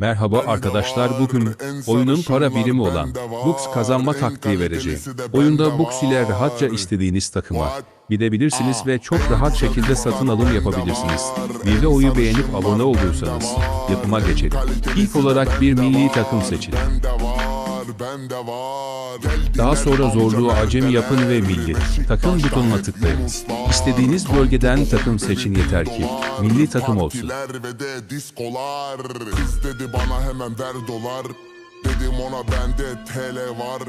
Merhaba arkadaşlar bugün oyunun para birimi olan Bux kazanma taktiği vereceğim. Oyunda Bux ile rahatça istediğiniz takıma gidebilirsiniz ve çok rahat şekilde satın alım yapabilirsiniz. Videoyu beğenip abone olduysanız yapıma geçelim. İlk olarak bir milli takım seçin. Daha sonra zorluğu acemi yapın ve milli takım butonuna tıklayın. İstediğiniz bölgeden takım seçin yeter ki. milli takım olsun. Kız dedi bana hemen ver dolar. Dedim ona bende TL var.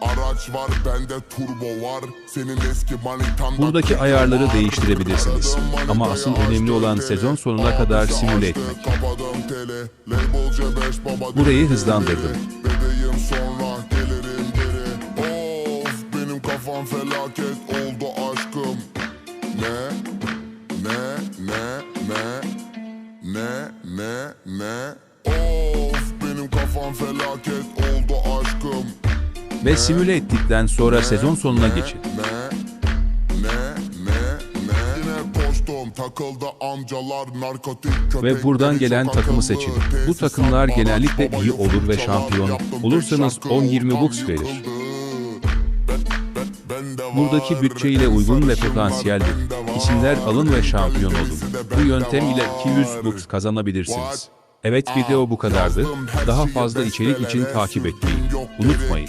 Araç var bende turbo var. Senin eski manitan Buradaki ayarları değiştirebilirsiniz. Ama asıl önemli olan sezon sonuna kadar simüle etmek. Kapadım tele. Label C5 baba Burayı hızlandırdım. Kafam felaket oldu aşkım. Ne? Ne? Ne? Ne? Ne? Ne? Ne? Of benim kafam felaket oldu aşkım. Ve simüle ettikten sonra sezon sonuna geçin. Ne? Ne? Ne? Ne? Yine koştum takıldı amcalar narkotik köpek Ve buradan gelen takımı seçin. Bu takımlar genellikle iyi olur ve şampiyon olursanız Tek şarkı 10-20 ortam bucks verir. Buradaki bütçeyle uygun ve var. isimler alın ve şampiyon olun. Bu yöntem ile var. 200 bucks kazanabilirsiniz. Evet video bu kadardı. Daha fazla içerik için takip etmeyi unutmayın.